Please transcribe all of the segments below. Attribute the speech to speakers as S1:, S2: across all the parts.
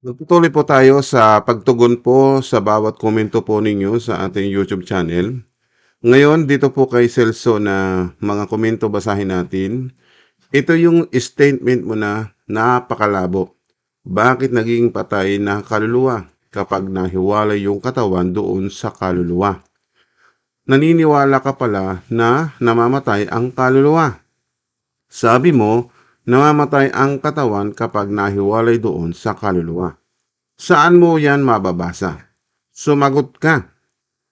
S1: Magpatuloy po tayo sa pagtugon po sa bawat komento po ninyo sa ating YouTube channel. Ngayon, dito po kay Celso na mga komento basahin natin. Ito yung statement mo na napakalabo. Bakit naging patay na kaluluwa kapag nahiwalay yung katawan doon sa kaluluwa? Naniniwala ka pala na namamatay ang kaluluwa. Sabi mo, namamatay ang katawan kapag nahiwalay doon sa kaluluwa. Saan mo yan mababasa? Sumagot ka.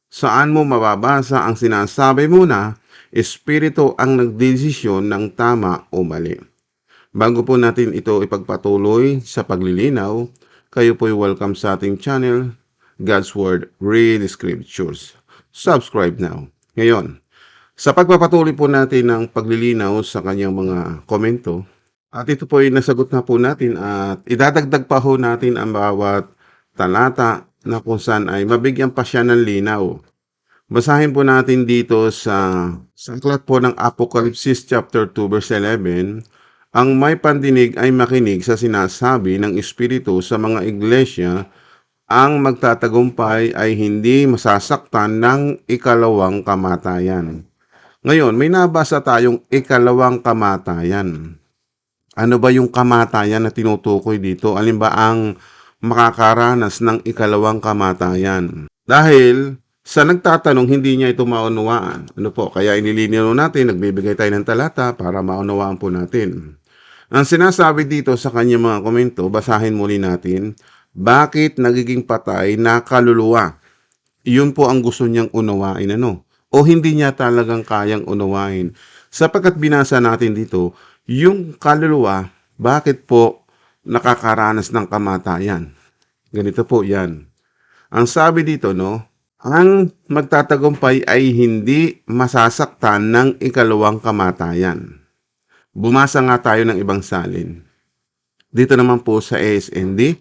S1: Saan mo mababasa ang sinasabi mo na espiritu ang nagdesisyon ng tama o mali? Bago po natin ito ipagpatuloy sa paglilinaw, kayo po'y welcome sa ating channel, God's Word Read Scriptures. Subscribe now. Ngayon, sa pagpapatuloy po natin ng paglilinaw sa kanyang mga komento, at ito po ay nasagot na po natin at idadagdag pa ho natin ang bawat talata na kung saan ay mabigyan pa siya ng linaw. Basahin po natin dito sa, sa po ng Apocalypse chapter 2 verse 11, ang may pandinig ay makinig sa sinasabi ng Espiritu sa mga iglesia, ang magtatagumpay ay hindi masasaktan ng ikalawang kamatayan. Ngayon, may nabasa tayong ikalawang kamatayan. Ano ba yung kamatayan na tinutukoy dito? Alin ba ang makakaranas ng ikalawang kamatayan? Dahil sa nagtatanong, hindi niya ito maunawaan. Ano po? Kaya inilinaw natin, nagbibigay tayo ng talata para maunawaan po natin. Ang sinasabi dito sa kanyang mga komento, basahin muli natin, bakit nagiging patay na kaluluwa? Yun po ang gusto niyang unawain, ano? O hindi niya talagang kayang unawain. Sapagkat binasa natin dito, yung kaluluwa, bakit po nakakaranas ng kamatayan? Ganito po yan. Ang sabi dito, no, ang magtatagumpay ay hindi masasaktan ng ikalawang kamatayan. Bumasa nga tayo ng ibang salin. Dito naman po sa ASND,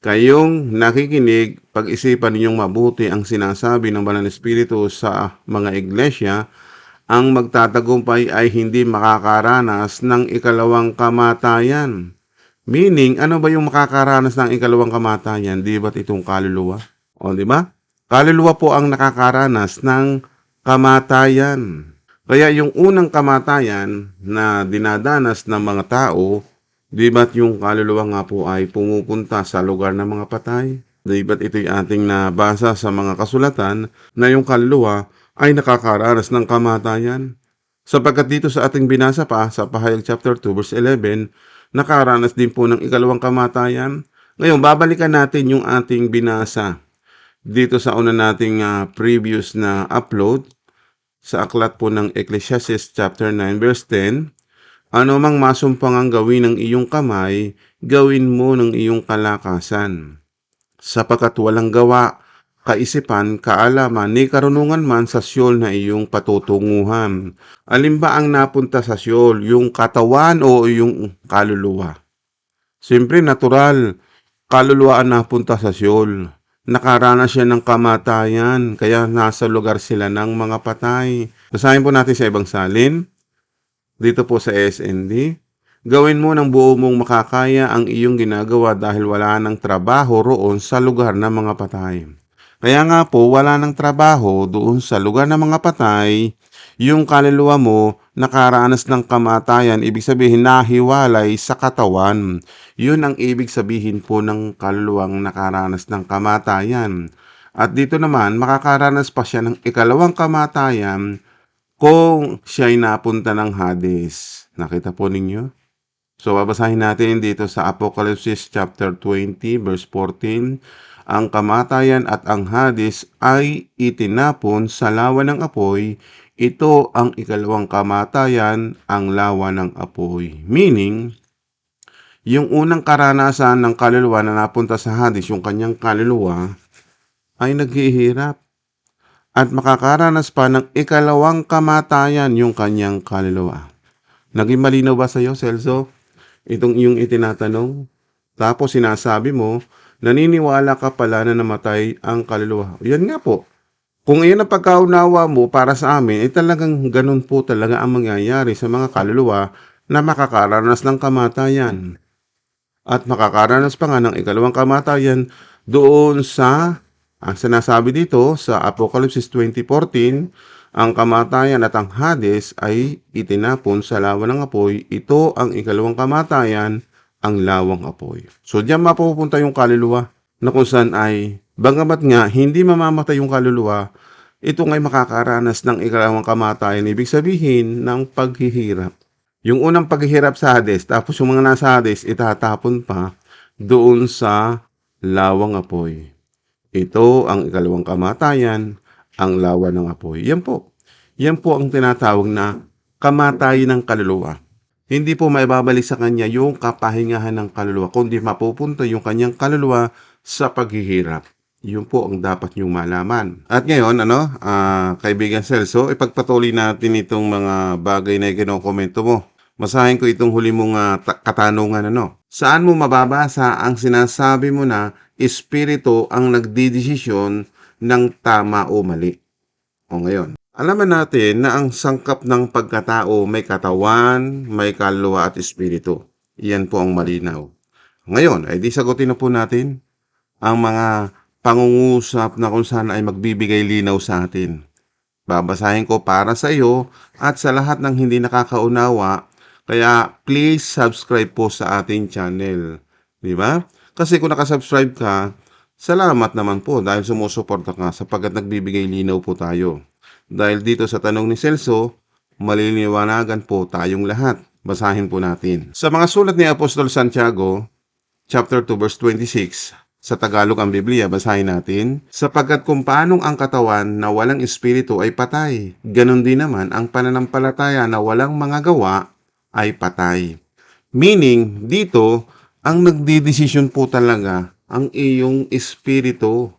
S1: kayong nakikinig, pag-isipan ninyong mabuti ang sinasabi ng Banal na Espiritu sa mga iglesia, ang magtatagumpay ay hindi makakaranas ng ikalawang kamatayan. Meaning, ano ba yung makakaranas ng ikalawang kamatayan? Di ba't itong kaluluwa? O, di ba? Kaluluwa po ang nakakaranas ng kamatayan. Kaya yung unang kamatayan na dinadanas ng mga tao, di ba't yung kaluluwa nga po ay pumupunta sa lugar ng mga patay? Di ba't ito'y ating nabasa sa mga kasulatan na yung kaluluwa ay nakakaranas ng kamatayan? Sapagkat dito sa ating binasa pa sa Pahayag chapter 2 verse 11, nakaranas din po ng ikalawang kamatayan. Ngayon, babalikan natin yung ating binasa dito sa una nating uh, previous na upload sa aklat po ng Ecclesiastes chapter 9 verse 10. Ano mang masumpang ang gawin ng iyong kamay, gawin mo ng iyong kalakasan. Sapagkat walang gawa, kaisipan, kaalaman, ni karunungan man sa siyol na iyong patutunguhan. Alin ba ang napunta sa siyol, yung katawan o yung kaluluwa? Siyempre, natural, kaluluwa ang napunta sa siyol. Nakaranas siya ng kamatayan, kaya nasa lugar sila ng mga patay. Basahin po natin sa ibang salin, dito po sa SND. Gawin mo ng buo mong makakaya ang iyong ginagawa dahil wala ng trabaho roon sa lugar ng mga patay. Kaya nga po, wala ng trabaho doon sa lugar ng mga patay, yung kaluluwa mo nakaranas ng kamatayan, ibig sabihin nahiwalay sa katawan. Yun ang ibig sabihin po ng kaluluwang nakaranas ng kamatayan. At dito naman, makakaranas pa siya ng ikalawang kamatayan kung siya'y napunta ng Hades. Nakita po ninyo? So, babasahin natin dito sa Apocalypse chapter 20 verse 14. Ang kamatayan at ang Hades ay itinapon sa lawa ng apoy. Ito ang ikalawang kamatayan, ang lawa ng apoy. Meaning, yung unang karanasan ng kaluluwa na napunta sa Hades, yung kanyang kaluluwa, ay naghihirap. At makakaranas pa ng ikalawang kamatayan yung kanyang kaluluwa. Naging malinaw ba sa iyo, Celso? Itong iyong itinatanong? Tapos sinasabi mo, naniniwala ka pala na namatay ang kaluluwa. Yan nga po. Kung iyan ang pagkaunawa mo para sa amin, ay talagang ganun po talaga ang mangyayari sa mga kaluluwa na makakaranas ng kamatayan. at makakaranas pa nga ng ikalawang kamatayan doon sa ang sinasabi dito sa Apocalypse 20:14 ang kamatayan at ang Hades ay itinapon sa lawa ng apoy. Ito ang ikalawang kamatayan, ang lawang apoy. So diyan mapupunta yung kaluluwa na kung saan ay bagamat nga hindi mamamatay yung kaluluwa, ito ngay makakaranas ng ikalawang kamatayan. Ibig sabihin ng paghihirap. Yung unang paghihirap sa Hades, tapos yung mga nasa Hades, itatapon pa doon sa lawang apoy. Ito ang ikalawang kamatayan, ang lawa ng apoy. Yan po. Yan po ang tinatawag na kamatayan ng kaluluwa. Hindi po maibabalik sa kanya yung kapahingahan ng kaluluwa, kundi mapupunta yung kanyang kaluluwa sa paghihirap. Yun po ang dapat niyong malaman. At ngayon, ano, ah, kaibigan Celso, ipagpatuloy natin itong mga bagay na kinokomento mo. Masahin ko itong huli mong ta- katanungan, ano. Saan mo mababasa ang sinasabi mo na espiritu ang nagdidesisyon ng tama o mali? O ngayon, alaman natin na ang sangkap ng pagkatao may katawan, may kaluluwa at espiritu. Iyan po ang malinaw. Ngayon, ay di sagutin na po natin ang mga pangungusap na kung saan ay magbibigay linaw sa atin. Babasahin ko para sa iyo at sa lahat ng hindi nakakaunawa, kaya please subscribe po sa ating channel. Di ba? Kasi kung nakasubscribe ka, salamat naman po dahil sumusuporta ka sapagkat nagbibigay linaw po tayo. Dahil dito sa tanong ni Celso, maliliwanagan po tayong lahat. Basahin po natin. Sa mga sulat ni Apostol Santiago, chapter 2 verse 26, sa Tagalog ang Biblia, basahin natin. Sapagkat kung paanong ang katawan na walang espiritu ay patay, ganon din naman ang pananampalataya na walang mga gawa ay patay. Meaning, dito, ang nagdidesisyon po talaga ang iyong espiritu.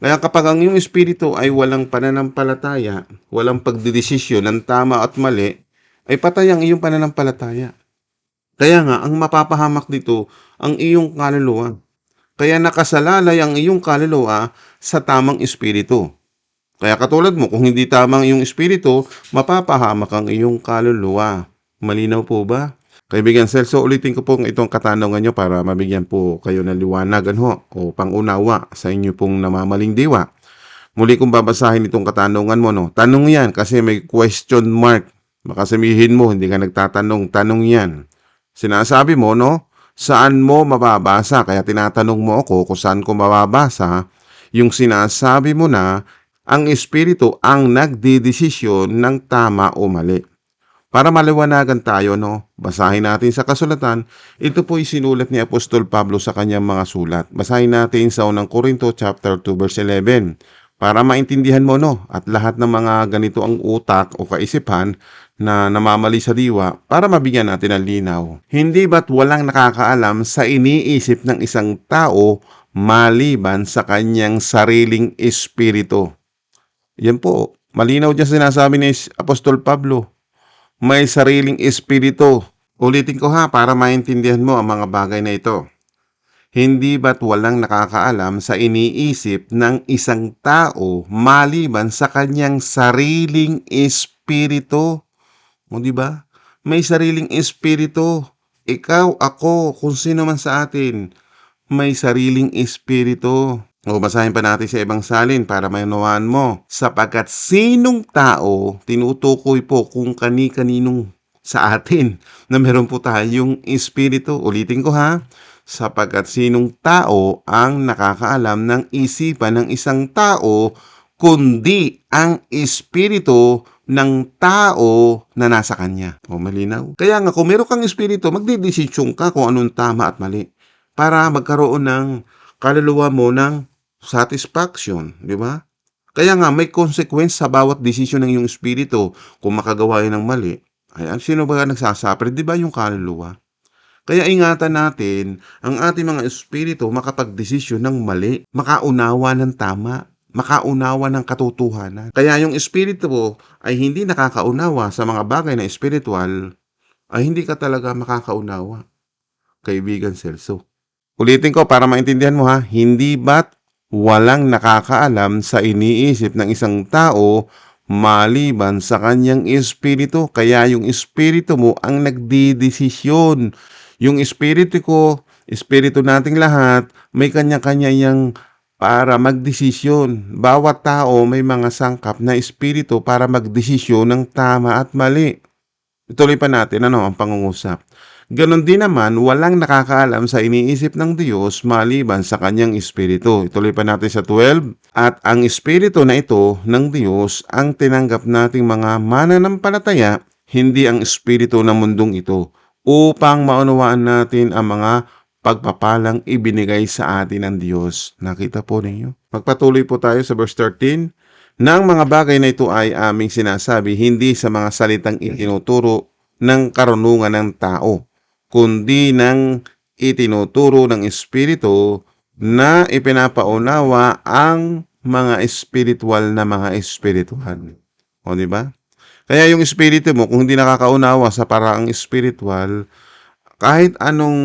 S1: Kaya kapag ang iyong espiritu ay walang pananampalataya, walang pagdidesisyon ng tama at mali, ay patay ang iyong pananampalataya. Kaya nga, ang mapapahamak dito, ang iyong kaluluwa. Kaya nakasalalay ang iyong kaluluwa sa tamang espiritu. Kaya katulad mo, kung hindi tamang iyong espiritu, mapapahamak ang iyong kaluluwa. Malinaw po ba? Kaibigan Celso, ulitin ko po itong katanungan nyo para mabigyan po kayo ng liwanagan ho o pangunawa sa inyo pong namamaling diwa. Muli kong babasahin itong katanungan mo. No? Tanong yan kasi may question mark. Makasamihin mo, hindi ka nagtatanong. Tanong yan. Sinasabi mo, no? Saan mo mababasa? Kaya tinatanong mo ako kung saan ko mababasa yung sinasabi mo na ang espiritu ang nagdidesisyon ng tama o mali. Para maliwanagan tayo, no? Basahin natin sa kasulatan. Ito po sinulat ni Apostol Pablo sa kanyang mga sulat. Basahin natin sa unang Korinto chapter 2 verse 11 para maintindihan mo no at lahat ng mga ganito ang utak o kaisipan na namamali sa diwa para mabigyan natin ng linaw. Hindi ba't walang nakakaalam sa iniisip ng isang tao maliban sa kanyang sariling espiritu? Yan po, malinaw dyan sinasabi ni Apostol Pablo may sariling espiritu. Ulitin ko ha para maintindihan mo ang mga bagay na ito. Hindi ba't walang nakakaalam sa iniisip ng isang tao maliban sa kanyang sariling espiritu? O di ba? May sariling espiritu. Ikaw, ako, kung sino man sa atin, may sariling espiritu. O basahin pa natin sa ibang salin para mainawaan mo. Sapagkat sinong tao, tinutukoy po kung kani-kaninong sa atin na meron po tayong espiritu. Ulitin ko ha. Sapagkat sinong tao ang nakakaalam ng isipan ng isang tao kundi ang espiritu ng tao na nasa kanya. O malinaw. Kaya nga kung meron kang espiritu, magdidesisyon ka kung anong tama at mali para magkaroon ng kaluluwa mo ng satisfaction, di ba? Kaya nga may consequence sa bawat desisyon ng iyong espiritu kung makagawa yan ng mali. Ay, ang sino ba nagsasapre? Di ba yung kaluluwa? Kaya ingatan natin ang ating mga espiritu makapagdesisyon ng mali, makaunawa ng tama, makaunawa ng katotohanan. Kaya yung espiritu ay hindi nakakaunawa sa mga bagay na espiritual, ay hindi ka talaga makakaunawa. Kaibigan Celso. Ulitin ko para maintindihan mo ha, hindi ba't walang nakakaalam sa iniisip ng isang tao maliban sa kanyang espiritu. Kaya yung espiritu mo ang nagdidesisyon. Yung espiritu ko, espiritu nating lahat, may kanya-kanya yang para magdesisyon. Bawat tao may mga sangkap na espiritu para magdesisyon ng tama at mali. Ituloy pa natin ano ang pangungusap. Ganon din naman, walang nakakaalam sa iniisip ng Diyos maliban sa kanyang espiritu. Ituloy pa natin sa 12. At ang espiritu na ito ng Diyos ang tinanggap nating mga mananampalataya, hindi ang espiritu ng mundong ito, upang maunawaan natin ang mga pagpapalang ibinigay sa atin ng Diyos. Nakita po ninyo? Magpatuloy po tayo sa verse 13. Nang mga bagay na ito ay aming sinasabi, hindi sa mga salitang itinuturo ng karunungan ng tao, kundi ng itinuturo ng Espiritu na ipinapaunawa ang mga espiritual na mga espiritual. O, di ba? Kaya yung espiritu mo, kung hindi nakakaunawa sa paraang espiritual, kahit anong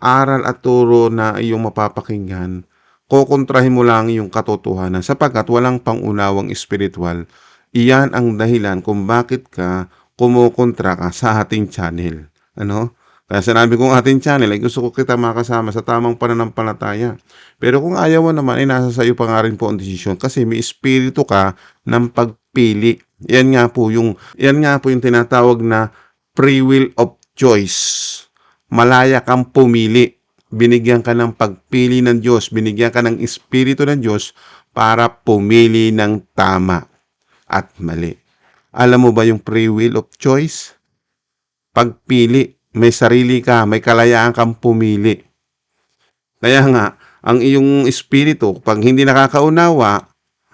S1: aral at turo na iyong mapapakinggan, kukontrahin mo lang yung katotohanan sapagkat walang pangunawang espiritual. Iyan ang dahilan kung bakit ka kumukontra ka sa ating channel. Ano? Kaya sinabi kong ating channel ay gusto ko kita makasama sa tamang pananampalataya. Pero kung ayaw mo naman ay nasa sayo pa nga rin po ang desisyon kasi may espiritu ka ng pagpili. Yan nga po yung yan nga po yung tinatawag na free will of choice. Malaya kang pumili. Binigyan ka ng pagpili ng Diyos, binigyan ka ng espiritu ng Diyos para pumili ng tama at mali. Alam mo ba yung free will of choice? Pagpili, may sarili ka, may kalayaan kang pumili. Kaya nga, ang iyong espiritu, pag hindi nakakaunawa,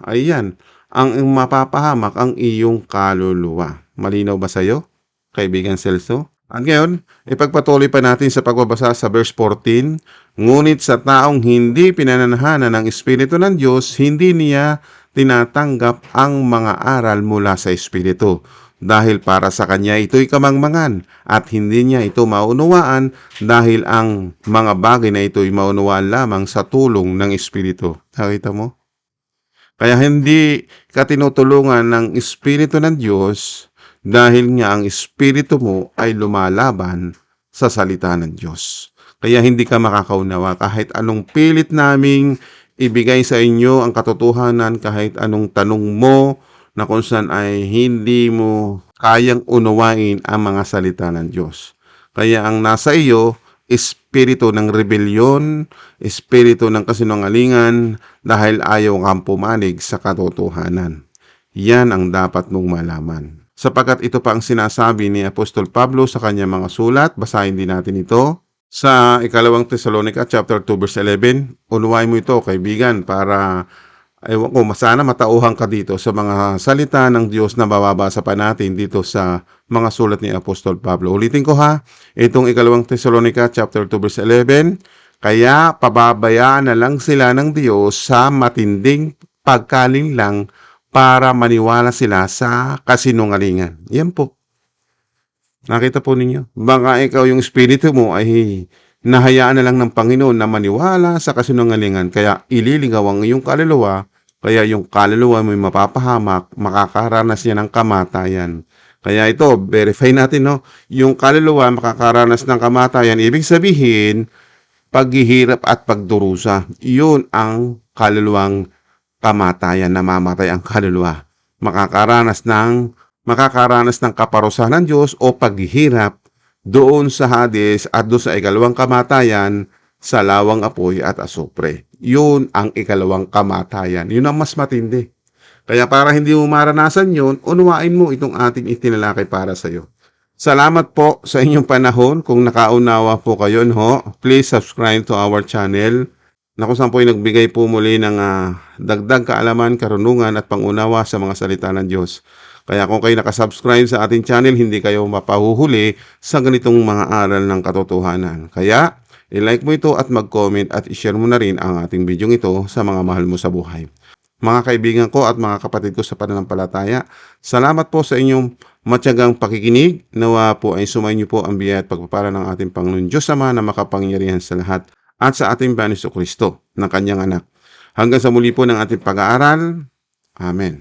S1: ayan, ang mapapahamak ang iyong kaluluwa. Malinaw ba sa'yo, kaibigan Celso? At ngayon, ipagpatuloy pa natin sa pagbabasa sa verse 14, Ngunit sa taong hindi pinananahanan ng Espiritu ng Diyos, hindi niya tinatanggap ang mga aral mula sa Espiritu. Dahil para sa kanya ito'y kamangmangan at hindi niya ito maunawaan dahil ang mga bagay na ito'y maunawaan lamang sa tulong ng Espiritu. Nakita mo? Kaya hindi ka tinutulungan ng Espiritu ng Diyos dahil nga ang Espiritu mo ay lumalaban sa salita ng Diyos. Kaya hindi ka makakaunawa kahit anong pilit naming ibigay sa inyo ang katotohanan kahit anong tanong mo na kung saan ay hindi mo kayang unawain ang mga salita ng Diyos. Kaya ang nasa iyo, espiritu ng rebelyon, espiritu ng kasinungalingan dahil ayaw kang pumanig sa katotohanan. Yan ang dapat mong malaman. Sapagkat ito pa ang sinasabi ni Apostol Pablo sa kanyang mga sulat, basahin din natin ito. Sa ikalawang Thessalonica chapter 2 verse 11, unawain mo ito kaibigan para Ewan ko, sana matauhan ka dito sa mga salita ng Diyos na mababasa pa natin dito sa mga sulat ni Apostol Pablo. Ulitin ko ha, itong ikalawang Thessalonica chapter 2 verse 11, kaya pababayaan na lang sila ng Diyos sa matinding pagkaling lang para maniwala sila sa kasinungalingan. Yan po. Nakita po ninyo. Baka ikaw yung espiritu mo ay nahayaan na lang ng Panginoon na maniwala sa kasinungalingan kaya ililigaw ang iyong kaluluwa kaya yung kaluluwa mo mapapahamak, makakaranas niya ng kamatayan. Kaya ito, verify natin, no? Yung kaluluwa makakaranas ng kamatayan, ibig sabihin, paghihirap at pagdurusa. Yun ang kaluluwang kamatayan, namamatay ang kaluluwa. Makakaranas ng makakaranas ng kaparusahan ng Diyos o paghihirap doon sa Hades at doon sa ikalawang kamatayan sa lawang apoy at asupre. Yun ang ikalawang kamatayan. Yun ang mas matindi. Kaya para hindi mo maranasan yun, unawain mo itong ating itinalakay para sa iyo. Salamat po sa inyong panahon. Kung nakaunawa po kayo, ho, please subscribe to our channel na kung saan po ay nagbigay po muli ng ah, dagdag kaalaman, karunungan at pangunawa sa mga salita ng Diyos. Kaya kung kayo nakasubscribe sa ating channel, hindi kayo mapahuhuli sa ganitong mga aral ng katotohanan. Kaya, i-like mo ito at mag-comment at i-share mo na rin ang ating video ito sa mga mahal mo sa buhay. Mga kaibigan ko at mga kapatid ko sa pananampalataya, salamat po sa inyong matyagang pakikinig. Nawa po ay sumayin niyo po ang biyaya at pagpapala ng ating Panginoon Diyos Ama na makapangyarihan sa lahat at sa ating Baniso Kristo ng kanyang anak. Hanggang sa muli po ng ating pag-aaral. Amen.